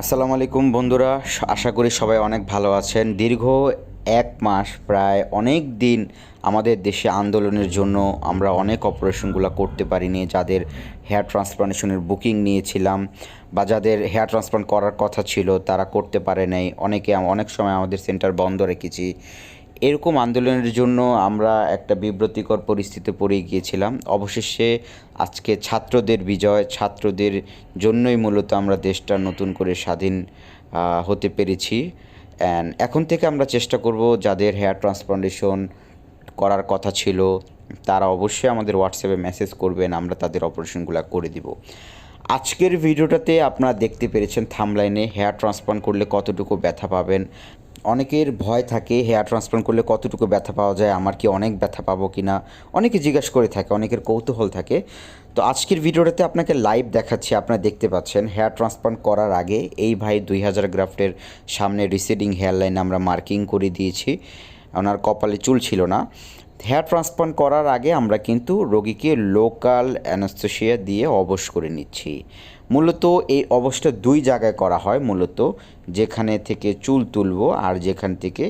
আসসালামু আলাইকুম বন্ধুরা আশা করি সবাই অনেক ভালো আছেন। দীর্ঘ এক মাস প্রায় অনেক দিন আমাদের দেশে আন্দোলনের জন্য আমরা অনেক অপারেশনগুলো করতে পারিনি, যাদের হেয়ার ট্রান্সপ্লান্টেশনের বুকিং নিয়েছিলাম বা যাদের হেয়ার ট্রান্সপ্লান্ট করার কথা ছিল তারা করতে পারে নাই। অনেকে অনেক সময় আমাদের সেন্টার বন্ধ রেখেছি। এরকম আন্দোলনের জন্য আমরা একটা বিব্রতিকর পরিস্থিতিতে পড়ে গিয়েছিলাম। অবশেষে আজকে ছাত্রদের বিজয়, ছাত্রদের জন্যই মূলত আমরা দেশটা নতুন করে স্বাধীন হতে পেরেছি। অ্যান্ড এখন থেকে আমরা চেষ্টা করব যাদের হেয়ার ট্রান্সপ্লান্টেশন করার কথা ছিল, তারা অবশ্যই আমাদের হোয়াটসঅ্যাপে মেসেজ করবেন, আমরা তাদের অপারেশনগুলো করে দিব। আজকের ভিডিওটাতে আপনারা দেখতে পেরেছেন থামলাইনে হেয়ার ট্রান্সপ্লান্ট করলে কতটুকু ব্যথা পাবেন অনেকের ভয় থাকে হেয়ার ট্রান্সপ্লান্ট করলে কতটুকু ব্যথা পাওয়া যায়? আমার কি অনেক ব্যথা পাবো কি না অনেকে জিজ্ঞাসা করে থাকে, অনেকের কৌতূহল থাকে। তো আজকের ভিডিওটাতে আপনাকে লাইভ দেখাচ্ছি, আপনারা দেখতে পাচ্ছেন হেয়ার ট্রান্সপ্লান্ট করার আগে এই ভাই দুই হাজার গ্রাফটের সামনে রিসিডিং হেয়ার লাইন আমরা মার্কিং করে দিয়েছি। ওনার কপালে চুল ছিল না। হেয়ার ট্রান্সপ্লান্ট করার আগে আমরা কিন্তু রোগীকে লোকাল অ্যানাস্থেশিয়া দিয়ে অবশ করে নিচ্ছি। মূলত এই অবশটা দুই জায়গায় করা হয়, মূলত যেখানে থেকে চুল তুলব আর যেখান থেকে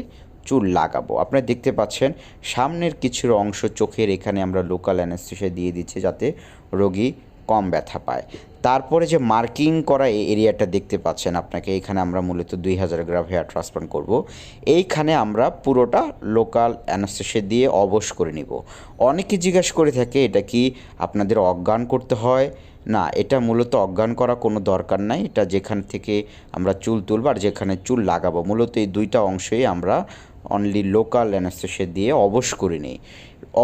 চুল লাগাবো। আপনারা দেখতে পাচ্ছেন, সামনের কিছু অংশ চোখের এখানে আমরা লোকাল অ্যানাস্থেশিয়া দিয়ে দিচ্ছি যাতে রোগী কম ব্যথা পায়। তারপরে যে মার্কিং করা এই এরিয়াটা দেখতে পাচ্ছেন আপনাকে, এখানে আমরা মূলত দুই হাজার গ্রাম হেয়ার ট্রান্সপ্লান্ট করব। এইখানে আমরা পুরোটা লোকাল অ্যানাস্থেশিয়া দিয়ে অবশ করে নিব। অনেকে জিজ্ঞাসা করে থাকে, এটা কি আপনাদের অজ্ঞান করতে হয়? না, এটা মূলত অজ্ঞান করা কোনো দরকার নাই। এটা যেখান থেকে আমরা চুল তুলব আর যেখানে চুল লাগাবো। মূলত এই দুইটা অংশেই আমরা অনলি লোকাল অ্যানাস্থেশিয়া দিয়ে অবশ করে নিই।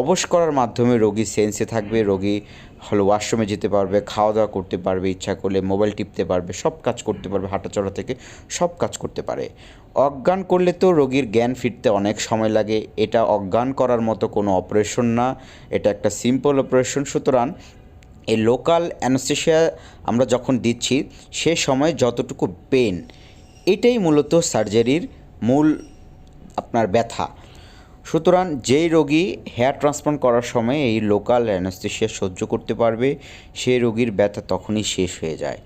অবশ করার মাধ্যমে রোগী সেন্সে থাকবে, রোগী হলো ওয়াশরুমে যেতে পারবে খাওয়া দাওয়া করতে পারবে, ইচ্ছা করলে মোবাইল টিপতে পারবে, সব কাজ করতে পারবে হাঁটাচড়া থেকে সব কাজ করতে পারে। অজ্ঞান করলে তো রোগীর জ্ঞান ফিরতে অনেক সময় লাগে। এটা অজ্ঞান করার মতো কোনো অপারেশন না। এটা একটা সিম্পল অপারেশন সুতরাং এই লোকাল অ্যানাস্থেশিয়া আমরা যখন দিচ্ছি, সে সময় যতটুকু পেন এটাই মূলত সার্জারির মূল আপনার ব্যথা। সুতরাং যেই রোগী হেয়ার ট্রান্সপ্লান্ট করার সময় এই লোকাল অ্যানাস্থেশিয়া সহ্য করতে পারবে, সেই রোগীর ব্যথা তখনই শেষ হয়ে যায়।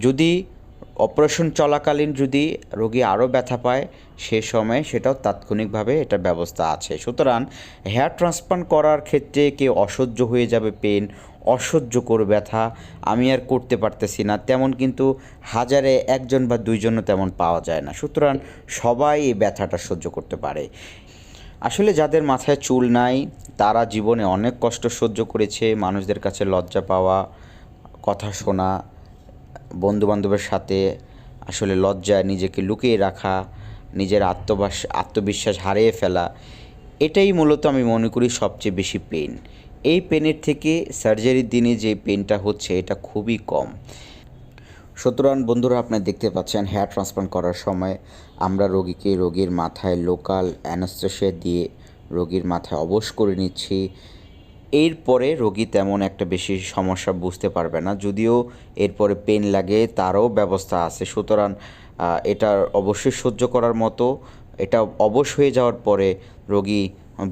যদি অপারেশন চলাকালীন যদি রোগী আরও ব্যথা পায়, সে সময় সেটাও তাৎক্ষণিকভাবে এটা ব্যবস্থা আছে। সুতরাং হেয়ার ট্রান্সপ্লান্ট করার ক্ষেত্রে কেউ অসহ্য হয়ে যাবে, পেন অসহ্যকর ব্যথা আমি আর করতে পারতেছি না। তেমন কিন্তু হাজারে একজন বা দুইজনও তেমন পাওয়া যায় না। সুতরাং সবাই এই ব্যথাটা সহ্য করতে পারে। আসলে যাদের মাথায় চুল নাই, তারা জীবনে অনেক কষ্ট সহ্য করেছে। মানুষদের কাছে লজ্জা পাওয়া, কথা শোনা, বন্ধুবান্ধবের সাথে আসলে লজ্জায় নিজেকে লুকিয়ে রাখা, নিজের আত্মবাস, আত্মবিশ্বাস হারিয়ে ফেলা, এটাই মূলত আমি মনে করি সবচেয়ে বেশি পেন এই পেনের থেকে সার্জারির দিনে যে পেনটা হচ্ছে, এটা খুবই কম। সুতরাং বন্ধুরা আপনারা দেখতে পাচ্ছেন হেয়ার ট্রান্সপ্লান্ট করার সময় আমরা রোগীকে রোগীর মাথায় লোকাল অ্যানাস্থেশিয়া দিয়ে রোগীর মাথায় অবশ করে নিচ্ছি। এরপরে রোগী তেমন একটা বেশি সমস্যা বুঝতে পারবে না, যদিও এরপরে পেন লাগে, তারও ব্যবস্থা আছে। সুতরাং এটা অবশ্যই সহ্য করার মতো, এটা অবশ হয়ে যাওয়ার পরে রোগী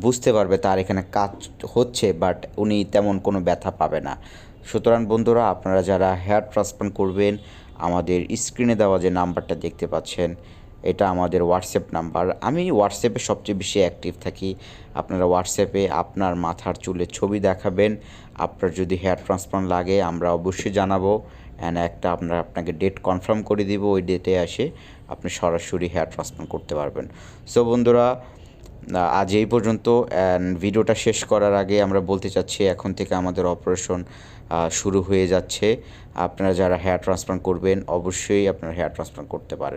বুঝতে পারবে তার এখানে কাজ হচ্ছে বাট উনি তেমন কোনো ব্যথা পাবে না। সুতরাং বন্ধুরা, আপনারা যারা হেয়ার ট্রান্সপ্লান্ট করবেন, আমাদের স্ক্রিনে দেওয়া যে নাম্বারটা দেখতে পাচ্ছেন, এটা আমাদের হোয়াটসঅ্যাপ নাম্বার। আমি হোয়াটসঅ্যাপে সবচেয়ে বেশি অ্যাক্টিভ থাকি। আপনারা হোয়াটসঅ্যাপে আপনার মাথার চুলের ছবি দেখাবেন। আপনার যদি হেয়ার ট্রান্সপ্লান্ট লাগে, আমরা অবশ্যই জানাব। অ্যান্ড একটা আমরা আপনাকে ডেট কনফার্ম করে দিব, ওই ডেটে এসে আপনি সরাসরি হেয়ার ট্রান্সপ্লান্ট করতে পারবেন। সো বন্ধুরা আজ এই পর্যন্ত ভিডিওটা শেষ করার আগে আমরা বলতে চাচ্ছি, এখন থেকে আমাদের অপারেশন শুরু হয়ে যাচ্ছে। আপনারা যারা হেয়ার ট্রান্সপ্লান্ট করবেন, অবশ্যই আপনারা হেয়ার ট্রান্সপ্লান্ট করতে পারেন।